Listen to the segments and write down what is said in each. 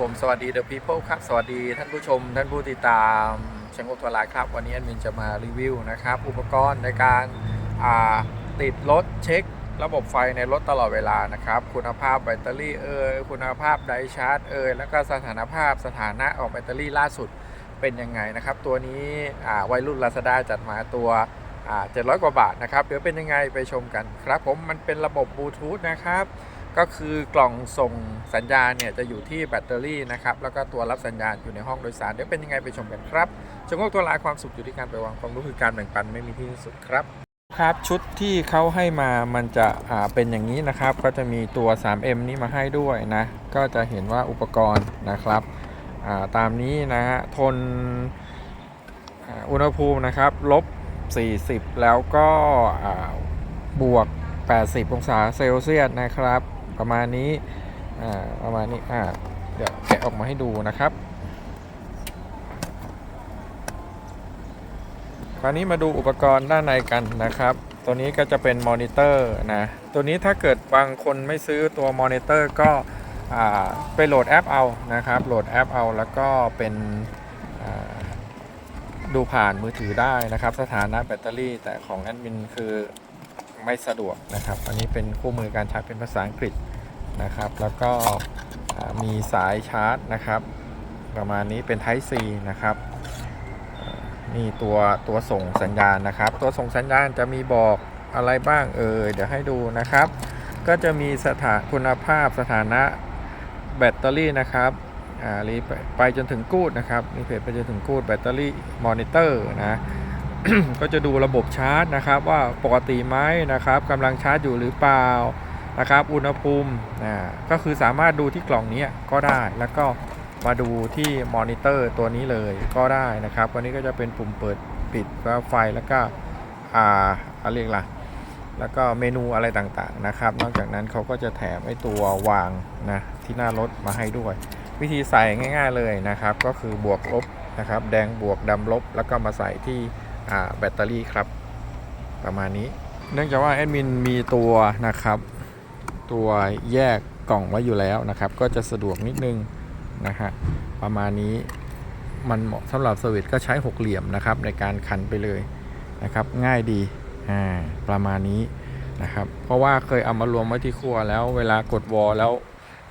ผมสวัสดี The People ครับ สวัสดีท่านผู้ชม ท่านผู้ติดตามเชงโกทัวร์ไลน์ครับ วันนี้แอดมินจะมารีวิวนะครับ อุปกรณ์ในการติดรถเช็ค ระบบไฟในรถตลอดเวลานะครับ คุณภาพแบตเตอรี่เอ่ยคุณภาพไดชาร์จเอ่ยแล้วก็สถานภาพสถานะของแบตเตอรี่ล่าสุดเป็นยังไงนะครับ ตัวนี้วัยรุ่นลาซาด้าจัดมาตัวอ่า700กว่าบาทนะครับเดี๋ยวเป็นยังไงไปชมกันครับผมมันเป็นระบบบลูทูธนะครับ ก็คือกล่องส่งสัญญาณเนี่ยจะอยู่ที่แบตเตอรี่นะครับแล้วก็ตัวรับสัญญาณอยู่ในห้องโดยสารเดี๋ยวเป็นยังไงไปชมกันครับชงโกตัวลายความสุขอยู่ที่การไปวางความรู้คือการแบ่งปันไม่มีที่สุดครับครับชุดที่เขาให้มามันจะอ่าเป็นอย่างนี้นะครับ ก็จะมีตัว 3M นี้มาให้ด้วยนะ ก็จะเห็นว่าอุปกรณ์นะครับอ่าตามนี้นะฮะทนอุณหภูมินะครับลบ 40 แล้วก็บวก 80 องศาเซลเซียสนะครับ ประมาณนี้อ่าประมาณนี้อ่าเดี๋ยวแกะออกมาให้ดูนะครับ คราวนี้มาดูอุปกรณ์ด้านในกันนะครับ ตัวนี้ก็จะเป็นมอนิเตอร์นะ ตัวนี้ถ้าเกิดบางคนไม่ซื้อตัวมอนิเตอร์ก็อ่าไปโหลดแอปเอานะครับ โหลดแอปเอาแล้วก็เป็นอ่าดูผ่านมือถือได้นะครับ สถานะแบตเตอรี่แต่ของแอดมินคือไม่สะดวกนะครับ อันนี้เป็นคู่มือการใช้เป็นภาษาอังกฤษ นะครับ แล้วก็มีสายชาร์จนะครับ ประมาณนี้เป็น Type C นะครับนี่ตัวตัวส่งสัญญาณนะครับ ตัวส่งสัญญาณจะมีบอกอะไรบ้างเออเดี๋ยวให้ดูนะครับ ก็จะมีสถานคุณภาพสถานะแบตเตอรี่นะครับอ่ารีไปไปจนถึงกูดนะครับมีเพจไปจนถึงกูดแบตเตอรี่มอนิเตอร์นะก็จะดูระบบชาร์จนะครับ ว่าปกติไหมนะครับกำลังชาร์จอยู่หรือเปล่า นะครับ อุณหภูมิอ่าก็คือสามารถดูที่กล่องนี้ก็ได้แล้วก็มาดูที่มอนิเตอร์ตัวนี้เลยก็ได้นะครับ วันนี้ก็จะเป็นปุ่มเปิดปิดแล้วไฟแล้วก็อ่าอะไรยกล่ะแล้วก็เมนูอะไรต่างๆนะครับ นอกจากนั้นเขาก็จะแถมไอ้ตัววางนะที่หน้ารถมาให้ด้วย วิธีใส่ง่าย ๆเลยนะครับ ก็คือบวกลบนะครับ แดงบวกดำลบ แล้วก็มาใส่ที่อ่าแบตเตอรี่ครับ ประมาณนี้ เนื่องจากว่าแอดมินมีตัวนะครับ ตัวแยกกล่องไว้อยู่แล้วนะครับ ก็จะสะดวกนิดนึงนะฮะประมาณนี้มันเหมาะสำหรับสวิตก็ใช้หกเหลี่ยมนะครับในการขันไปเลยนะครับ ง่ายดีอ่าประมาณนี้นะครับเพราะว่าเคยเอามารวมไว้ที่ขั้วแล้วเวลากดวอลแล้ว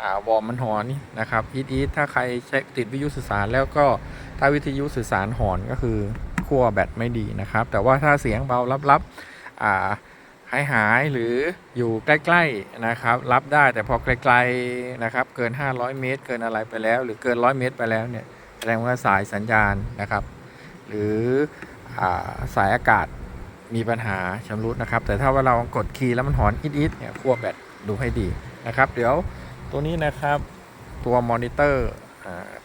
อ่าวอลมันหอนนะครับอีทอีทถ้าใครใช้ติดวิทยุสื่อสารแล้วก็ถ้าวิทยุสื่อสารหอนก็คือขั้วแบตไม่ดีนะครับ แต่ว่าถ้าเสียงเบาลับๆอ่า หายหายหรืออยู่ใกล้ๆนะครับ รับได้แต่พอไกลๆนะครับ เกิน 500 เมตร เกินอะไรไปแล้ว หรือเกิน 100 เมตรไปแล้วเนี่ยแสดงว่าสายสัญญาณนะครับ หรืออสายอากาศมีปัญหาชำรุดนะครับ แต่ถ้าว่าเรากดคีย์แล้วมันหอนอิดๆเนี่ยขั้วแบตดูให้ดีนะครับ เดี๋ยวตัวนี้นะครับตัวมอนิเตอร์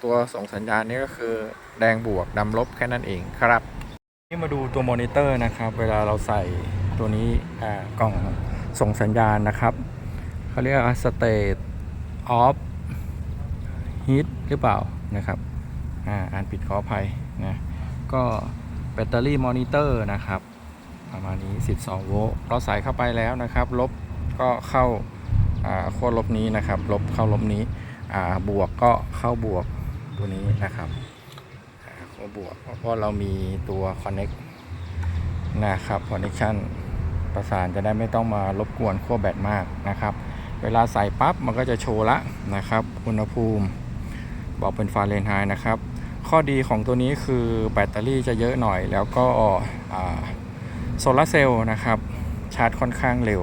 ตัวส่งสัญญาณนี่ก็คือแดงบวกดำลบแค่นั้นเองครับ นี่มาดูตัวมอนิเตอร์นะครับ เวลาเราใส่ ตัวนี้กล่องส่งสัญญาณนะครับเขาเรียกว่า state of heat หรือเปล่านะครับอ่าอ่านผิดขออภัยนะก็แบตเตอรี่มอนิเตอร์นะครับประมาณนี้ 12 โวลต์เราใส่เข้าไปแล้วนะครับ ลบก็เข้าขั้วลบนี้นะครับ ลบเข้าลบนี้บวกก็เข้าบวกตัวนี้นะครับขั้วบวกเพราะเรามีตัว connect นะครับ connection ประสานจะได้ไม่ต้องมารบกวนขั้วแบตมากนะครับ เวลาใส่ปั๊บมันก็จะโชว์ละนะครับ อุณหภูมิ บอกเป็นฟาเรนไฮต์นะครับ ข้อดีของตัวนี้คือแบตเตอรี่จะเยอะหน่อยแล้วก็โซลาเซลล์นะครับ ชาร์จค่อนข้างเร็ว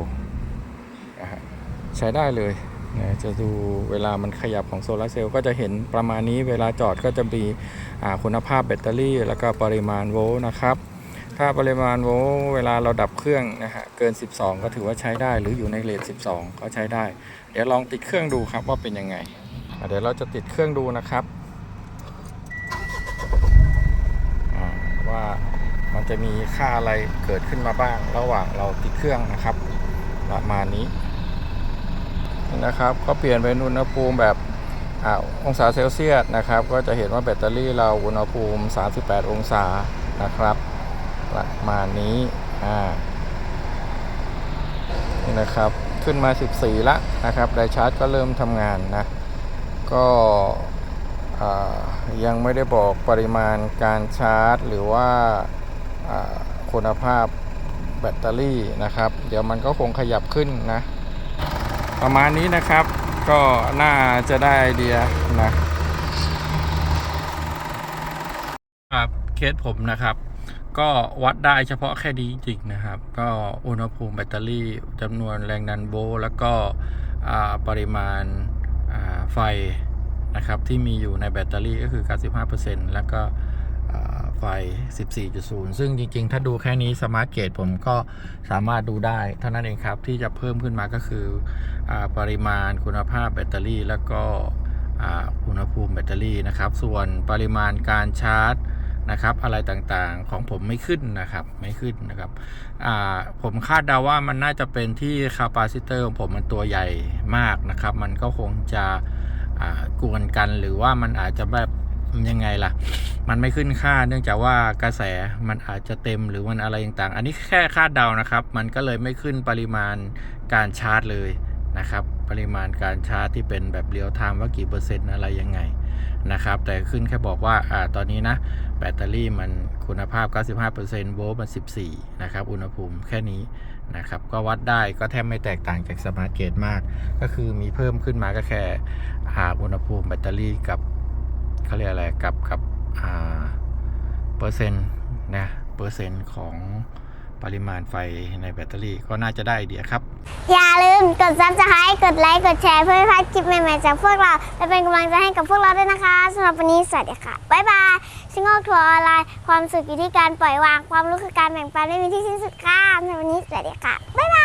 ใช้ได้เลยนะจะดูเวลามันขยับของโซลาร์เซลล์ก็จะเห็นประมาณนี้เวลาจอดก็จะมีคุณภาพแบตเตอรี่ แล้วก็ปริมาณโวลต์นะครับ ถ้าปริมาณโวลต์เวลาเราดับเครื่องนะฮะเกิน 12 ก็ถือว่าใช้ได้ หรืออยู่ในเรท12 ก็ใช้ได้ เดี๋ยวลองติดเครื่องดูครับว่าเป็นยังไง เดี๋ยวเราจะติดเครื่องดูนะครับว่ามันจะมีค่าอะไรเกิดขึ้นมาบ้าง ระหว่างเราติดเครื่องนะครับ ประมาณนี้นะครับ ก็เปลี่ยนเป็นอุณหภูมิแบบอองศาเซลเซียสนะครับ ก็จะเห็นว่าแบตเตอรี่เราอุณหภูมิ 38 องศานะครับ ประมาณนี้อ่านี่นะครับขึ้นมา 14 ละนะครับไดชาร์จก็เริ่มทำงานนะ ก็ยังไม่ได้บอกปริมาณการชาร์จ หรือว่าอ่าคุณภาพแบตเตอรี่นะครับ เดี๋ยวมันก็คงขยับขึ้นนะ ประมาณนี้นะครับก็น่าจะได้ไอเดียนะครับเคสผมนะครับ ก็วัดได้เฉพาะแค่นี้จริงนะครับ ก็อุณหภูมิแบตเตอรี่จำนวนแรงดันโวลต์แล้วก็ปริมาณไฟนะครับที่มีอยู่ในแบตเตอรี่ก็คือ 95%แล้วก็อ่าไฟ 14.0 ซึ่งจริง ๆ ถ้าดูแค่นี้สมาร์ทเกตผมก็สามารถดูได้ เท่านั้นเองครับที่จะเพิ่มขึ้นมาก็คืออปริมาณคุณภาพแบตเตอรี่ แล้วก็อุณหภูมิแบตเตอรี่นะครับ ส่วนปริมาณการชาร์จ นะครับอะไรต่างๆของผมไม่ขึ้นนะครับไม่ขึ้นนะครับผมคาดเดาว่ามันน่าจะเป็นที่คาปาซิเตอร์ของผมมันตัวใหญ่มากนะครับ มันก็คงจะกวนกันหรือว่ามันอาจจะแบบยังไงล่ะ มันไม่ขึ้นค่าเนื่องจากว่ากระแสมันอาจจะเต็มหรือมันอะไรต่างๆ อันนี้แค่คาดเดานะครับ มันก็เลยไม่ขึ้นปริมาณการชาร์จเลยนะครับ ปริมาณการชาร์จที่เป็นแบบเรียลไทม์ว่ากี่เปอร์เซ็นต์อะไรยังไง นะครับ แต่ขึ้นแค่บอกว่าอ่าตอนนี้นะแบตเตอรี่มันคุณภาพ 95%โวลต์มัน 14 นะครับ อุณหภูมิแค่นี้นะครับ ก็วัดได้ก็แทบไม่แตกต่างจากสมาร์ทเกตมาก ก็คือมีเพิ่มขึ้นมาก็แค่หาอุณหภูมิแบตเตอรี่กับเขาเรียกอะไรกับกับอ่าเปอร์เซ็นต์นะเปอร์เซ็นต์ของ ปริมาณไฟในแบตเตอรี่ก็น่าจะได้ไอเดียครับ อย่าลืมกด subscribe กดไลค์ กดแชร์เพื่อไม่พลาดคลิปใหม่ๆจากพวกเรา และเป็นกำลังใจให้กับพวกเราด้วยนะคะสำหรับวันนี้สวัสดีค่ะ บ๊ายบายชิงโง่ทัวร์ออนไลน์ ความสุขอยู่ที่การปล่อยวาง ความรู้คือการแบ่งปันไม่มีที่สิ้นสุดค่ะสำหรับวันนี้สวัสดีค่ะ บ๊ายบาย